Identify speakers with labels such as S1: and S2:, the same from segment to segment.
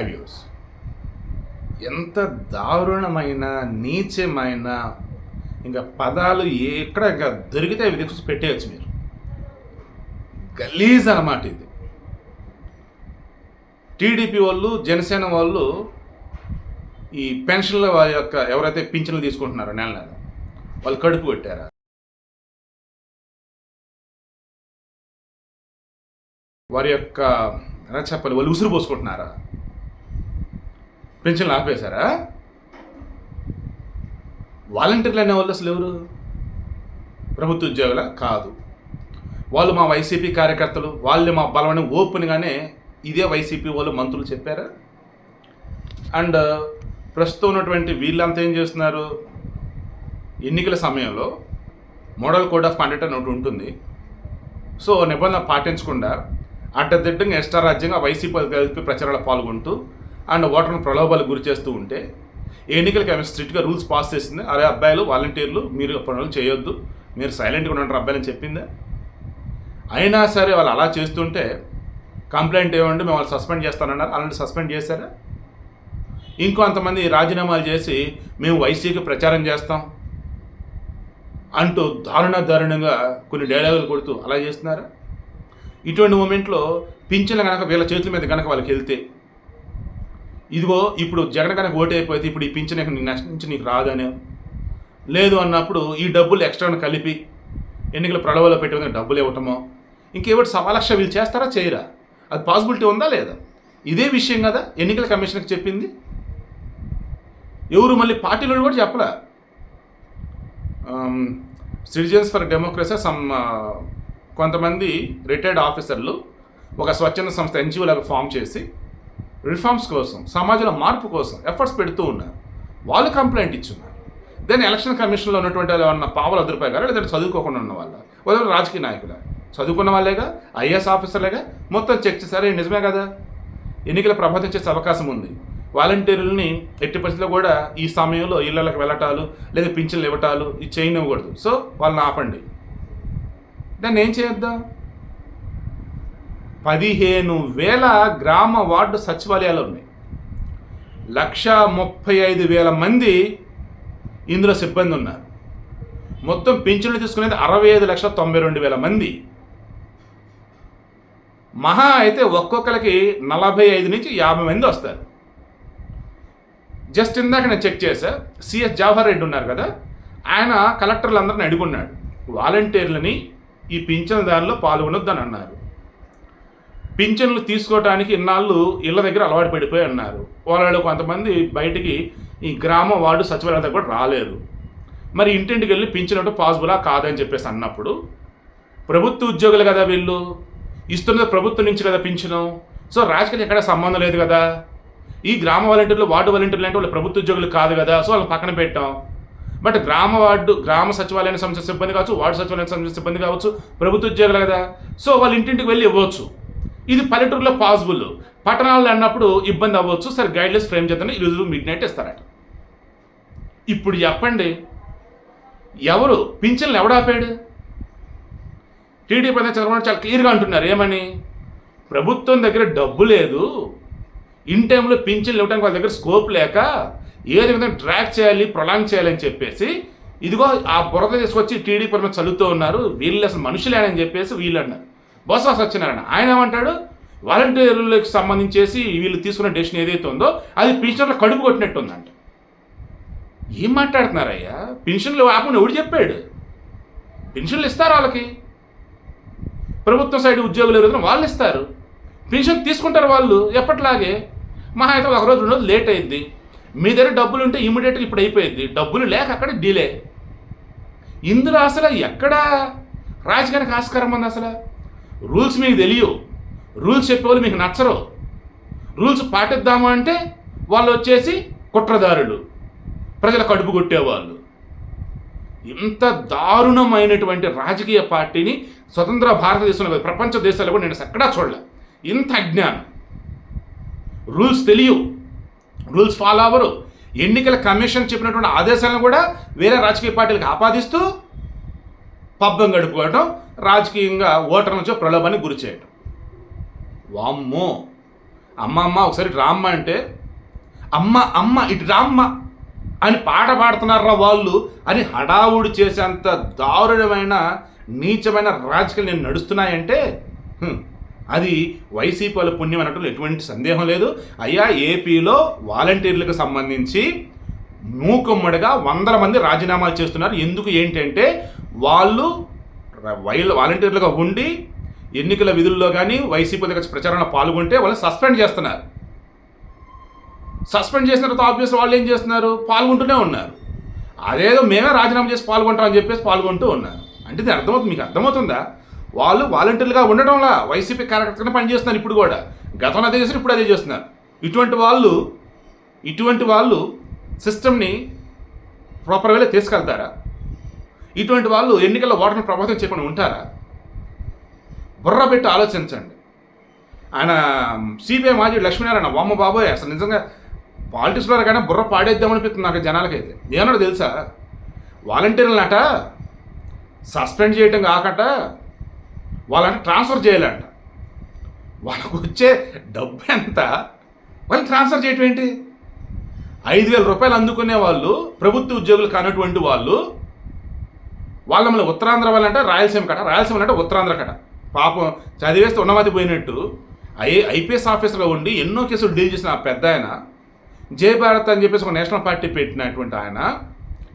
S1: ఐడియోస్ ఎంత దారుణమైన నీచమైన ఇంకా పదాలు ఎక్కడ ఇంకా దొరికితే అవి తీసుకొచ్చి పెట్టేయచ్చు మీరు. గలీజ్ అన్నమాట ఇది. టీడీపీ వాళ్ళు జనసేన వాళ్ళు ఈ పెన్షన్ల వారి యొక్క ఎవరైతే పింఛన్లు తీసుకుంటున్నారో నెల నెల వాళ్ళు కడుపు కొట్టారా? వారి యొక్క ఎలా చెప్పాలి వాళ్ళు ఉసురు పోసుకుంటున్నారా? పెన్షన్లు ఆపేశారా? వాలంటీర్లు అనే వాళ్ళు అసలు ఎవరు? ప్రభుత్వ ఉద్యోగుల? కాదు. వాళ్ళు మా వైసీపీ కార్యకర్తలు వాళ్ళు మా బలమని ఓపెన్గానే ఇదే వైసీపీ వాళ్ళు మంత్రులు చెప్పారా? అండ్ ప్రస్తుతం ఉన్నటువంటి వీళ్ళంతా ఏం చేస్తున్నారు? ఎన్నికల సమయంలో మోడల్ కోడ్ ఆఫ్ కండక్ట్ అని ఒకటి ఉంటుంది. సో నిబంధన పాటించకుండా అడ్డదిడ్డంగా ఎక్స్ట్రా రాజ్యంగా వైసీపీ కలిపి ప్రచారాలు పాల్గొంటూ అండ్ ఓటర్ను ప్రలోభాలకు గురి చేస్తూ ఉంటే ఎన్నికలకి ఆమె స్ట్రిక్ట్గా రూల్స్ పాస్ చేసింది. అరే అబ్బాయిలు వాలంటీర్లు మీరు పనులు చేయొద్దు. మీరు సైలెంట్గా ఉంటారు అబ్బాయిని చెప్పిందా? అయినా సరే వాళ్ళు అలా చేస్తుంటే కంప్లైంట్ ఏమంటే మేము వాళ్ళు సస్పెండ్ చేస్తానన్నారు. అలాంటి సస్పెండ్ చేశారా? ఇంకొంతమంది రాజీనామాలు చేసి మేము వైసీకి ప్రచారం చేస్తాం అంటూ దారుణ దారుణంగా కొన్ని డైలాగులు కొడుతూ అలా చేస్తున్నారా? ఇటువంటి మూమెంట్లో పింఛన్లు కనుక వీళ్ళ చేతుల మీద కనుక వాళ్ళకి వెళ్తే ఇదిగో ఇప్పుడు జగన్ కనుక ఓటు అయిపోతే ఇప్పుడు ఈ పింఛన్ ఇక నీకు నెక్స్ట్ నుంచి నీకు రాదనే? లేదు అన్నప్పుడు ఈ డబ్బులు ఎక్స్ట్రాను కలిపి ఎన్నికల ప్రళవలో పెట్టి డబ్బులు ఇవ్వటమో? ఇంకేమిటి సవాలక్ష వీళ్ళు చేస్తారా చేయరా? అది పాసిబిలిటీ ఉందా లేదా? ఇదే విషయం కదా ఎన్నికల కమిషన్కి చెప్పింది. ఎవరు మళ్ళీ పార్టీలు కూడా చెప్పలే. సిటిజన్స్ ఫర్ డెమోక్రసీ సమ్ కొంతమంది రిటైర్డ్ ఆఫీసర్లు ఒక స్వచ్ఛంద సంస్థ ఎన్జిఓ లాగా ఫామ్ చేసి రిఫార్మ్స్ కోసం సమాజంలో మార్పు కోసం ఎఫర్ట్స్ పెడుతూ ఉన్నారు. వాళ్ళు కంప్లైంట్ ఇచ్చున్నారు. దెన్ ఎలక్షన్ కమిషన్లో ఉన్నటువంటి వాళ్ళు ఏమన్నా పావులు అదురుపాయి గారు లేదంటే చదువుకోకుండా ఉన్న వాళ్ళ? వదిలి రాజకీయ నాయకుల? చదువుకున్న వాళ్ళేగా? ఐఏఎస్ ఆఫీసర్లేగా? మొత్తం చెక్ చేశారే? నిజమే కదా? ఎన్నికల ప్రభావితం చేసే అవకాశం ఉంది. వాలంటీర్లని ఎట్టి పరిస్థితిలో కూడా ఈ సమయంలో ఇళ్ళకి వెళ్ళటాలు లేదా పింఛన్లు ఇవ్వటాలు ఇది చేయనివ్వకూడదు సో వాళ్ళని ఆపండి. దాన్ని ఏం చేద్దాం పదిహేను వేల గ్రామ వార్డు సచివాలయాలు ఉన్నాయి. లక్ష ముప్పై ఐదు వేల మంది ఇందులో సిబ్బంది ఉన్నారు. మొత్తం పింఛన్లు తీసుకునేది అరవై ఐదు లక్షల తొంభై రెండు వేల మంది. మహా అయితే ఒక్కొక్కరికి నలభై ఐదు నుంచి యాభై మంది వస్తారు. జస్ట్ ఇందాక నేను చెక్ చేశా సిఎస్ జవహర్ రెడ్డి ఉన్నారు కదా ఆయన కలెక్టర్లందరిని అడుగున్నాడు వాలంటీర్లని ఈ పింఛన్దారులో పాల్గొనొద్దని అన్నారు. పింఛన్లు తీసుకోవడానికి ఇన్నాళ్ళు ఇళ్ళ దగ్గర అలవాటు పడిపోయి అన్నారు. వాళ్ళు కొంతమంది బయటికి ఈ గ్రామ వార్డు సచివాలయం దగ్గర కూడా రాలేదు. మరి ఇంటింటికి వెళ్ళి పింఛన్ అంటే పాసిబులా కాదని చెప్పేసి అన్నప్పుడు ప్రభుత్వ ఉద్యోగులు కదా వీళ్ళు? ఇస్తున్నది ప్రభుత్వం నుంచి కదా పింఛను? సో రాజకీయాలు ఎక్కడ సంబంధం లేదు కదా? ఈ గ్రామ వాలంటీర్లు వార్డు వాలంటీర్లు అంటే వాళ్ళు ప్రభుత్వ ఉద్యోగులు కాదు కదా? సో వాళ్ళని పక్కన పెట్టాం. బట్ గ్రామ వార్డు గ్రామ సచివాలయానికి సంబంధించిన సిబ్బంది కావచ్చు వార్డు సచివాలయానికి సంబంధించిన సిబ్బంది కావచ్చు ప్రభుత్వ ఉద్యోగులు కదా? సో వాళ్ళు ఇంటింటికి వెళ్ళి ఇవ్వచ్చు. ఇది పల్లెటూరులో పాసిబుల్ పట్టణాల్లో అన్నప్పుడు ఇబ్బంది అవ్వచ్చు. సరే గైడ్లెస్ ఫ్రేమ్ చేద్దాం ఈరోజు మిడ్ నైట్ ఇస్తారట. ఇప్పుడు చెప్పండి ఎవరు? పింఛన్లు ఎవడాపాడు టీడీపీ ప్రధాన చంద్రబాబు చాలా క్లియర్గా అంటున్నారు. ఏమని? ప్రభుత్వం దగ్గర డబ్బు లేదు. ఇన్ టైంలో పింఛన్లు ఇవ్వడానికి వాళ్ళ దగ్గర స్కోప్ లేక ఏది విధంగా ట్రాక్ చేయాలి ప్రొలాంగ్ చేయాలని చెప్పేసి ఇదిగో ఆ బురద తీసుకొచ్చి టీడీపీ మీద చల్లుతూ ఉన్నారు. వీళ్ళు అసలు మనుషులేనని చెప్పేసి వీళ్ళు అన్నారు. బొత్స సత్యనారాయణ. ఆయన ఏమంటాడు? వాలంటీర్లకు సంబంధించేసి వీళ్ళు తీసుకున్న డెసిషన్ ఏదైతే ఉందో అది పింఛన్లో కడుపు కొట్టినట్టు ఉందంట ఏం మాట్లాడుతున్నారయ్యా? పెన్షన్లు ఆపని ఎవడు చెప్పాడు? పెన్షన్లు ఇస్తారు వాళ్ళకి? ప్రభుత్వ సైడ్ ఉద్యోగులు ఎవరైనా వాళ్ళు ఇస్తారు. పెన్షన్ తీసుకుంటారు వాళ్ళు ఎప్పటిలాగే. మహా అయితే ఒక రోజు రెండు రోజులు లేట్ అయింది. మీ దగ్గర డబ్బులు ఉంటే ఇమీడియట్గా ఇప్పుడు అయిపోయింది. డబ్బులు లేక అక్కడ డిలే. ఇందులో అసలు ఎక్కడ రాజకీయానికి ఆస్కారం ఉంది అసలు? రూల్స్ మీకు తెలియవు. రూల్స్ చెప్పేవాళ్ళు మీకు నచ్చరు. రూల్స్ పాటిద్దాము అంటే వాళ్ళు వచ్చేసి కుట్రదారులు. ప్రజల కడుపు కొట్టేవాళ్ళు. ఇంత దారుణమైనటువంటి రాజకీయ పార్టీని స్వతంత్ర భారతదేశంలో ప్రపంచ దేశాల్లో కూడా నేను ఎక్కడా చూడలే. ఇంత అజ్ఞానం. రూల్స్ తెలియవు. రూల్స్ ఫాలో అవ్వరు. ఎన్నికల కమిషన్ చెప్పినటువంటి ఆదేశాలను కూడా వేరే రాజకీయ పార్టీలకు ఆపాదిస్తూ పబ్బం గడుపుకోవటం రాజకీయంగా ఓటర్ నుంచి ప్రలోభానికి గురి చేయటం. వామ్మో! అమ్మ అమ్మ ఒకసారి రామ్మ అంటే అమ్మ అమ్మ ఇటు రామ్మ అని పాట పాడుతున్నారా వాళ్ళు అని హడావుడి చేసేంత దారుణమైన నీచమైన రాజకీయాలు నేను నడుస్తున్నాయంటే అది వైసీపీ వాళ్ళ పుణ్యం అనటంలో ఎటువంటి సందేహం లేదు. అయ్యా ఏపీలో వాలంటీర్లకు సంబంధించి మూకుమ్మడిగా వందల మంది రాజీనామాలు చేస్తున్నారు. ఎందుకు ఏంటంటే వాళ్ళు వైల్ వాలంటీర్లుగా ఉండి ఎన్నికల విధుల్లో కానీ వైసీపీ దగ్గర ప్రచారంలో పాల్గొంటే వాళ్ళని సస్పెండ్ చేస్తున్నారు. సస్పెండ్ చేసిన తర్వాత ఆబ్వియస్ వాళ్ళు ఏం చేస్తున్నారు? పాల్గొంటూనే ఉన్నారు. అదేదో మేమే రాజీనామా చేసి పాల్గొంటామని చెప్పేసి పాల్గొంటూ ఉన్నారు. అంటే ఇది అర్థమవుతుంది మీకు అర్థమవుతుందా? వాళ్ళు వాలంటీర్లుగా ఉండటంలా వైసీపీ కార్యకర్తగా పనిచేస్తున్నారు ఇప్పుడు కూడా. గతంలో అదే చేస్తారు ఇప్పుడు అదే చేస్తున్నారు. ఇటువంటి వాళ్ళు ఇటువంటి వాళ్ళు సిస్టమ్ని ప్రాపర్ వేలో తీసుకెళ్తారా? ఇటువంటి వాళ్ళు ఎన్నికల్లో ఓటమి ప్రభావితం చేయకుండా ఉంటారా? బుర్ర పెట్టి ఆలోచించండి. ఆయన సిబిఐ మాజీ లక్ష్మీనారాయణ వామ్మ బాబోయ్ అసలు నిజంగా పాలిటిక్స్లో కానీ బుర్ర పాడేద్దామనిపిస్తుంది నాకు జనాలకైతే ఏమన్నా తెలుసా? వాలంటీర్లనట సస్పెండ్ చేయటం కాకట వాళ్ళంట ట్రాన్స్ఫర్ చేయాలంట. వాళ్ళకు వచ్చే డబ్బు ఎంత? వాళ్ళు ట్రాన్స్ఫర్ చేయటం ఏంటి? ఐదు వేల రూపాయలు అందుకునే వాళ్ళు ప్రభుత్వ ఉద్యోగులు కానటువంటి వాళ్ళు వాళ్ళ మళ్ళీ ఉత్తరాంధ్ర వాళ్ళంటే రాయలసీమ కట రాయలసీమ అంటే ఉత్తరాంధ్ర కట. పాపం చదివేస్తే ఉన్నమతి పోయినట్టు. ఐ ఐపీఎస్ ఆఫీసర్గా ఉండి ఎన్నో కేసులు డీల్ చేసిన ఆ పెద్ద ఆయన జై భారత్ అని చెప్పేసి ఒక నేషనల్ పార్టీ పెట్టినటువంటి ఆయన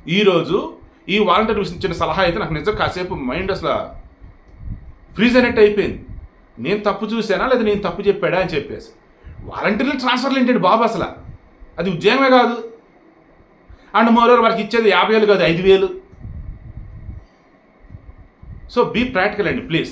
S1: ఈరోజు ఈ వాలంటీర్ విషయం ఇచ్చిన సలహా అయితే నాకు నిజం కాసేపు మైండ్ అసలు ఫ్రీజ్ అయినట్టు అయిపోయింది. నేను తప్పు చూసానా లేదా నేను తప్పు చెప్పాడా అని చెప్పేసి. వాలంటీర్లు ట్రాన్స్ఫర్లు ఏంటండి బాబు అసలు? అది ఉద్యోగమే కాదు. అండ్ మోరోవర్ వాళ్ళకి ఇచ్చేది యాభై వేలు కాదు ఐదు వేలు. సో బీ ప్రాక్టికల్ అండి ప్లీజ్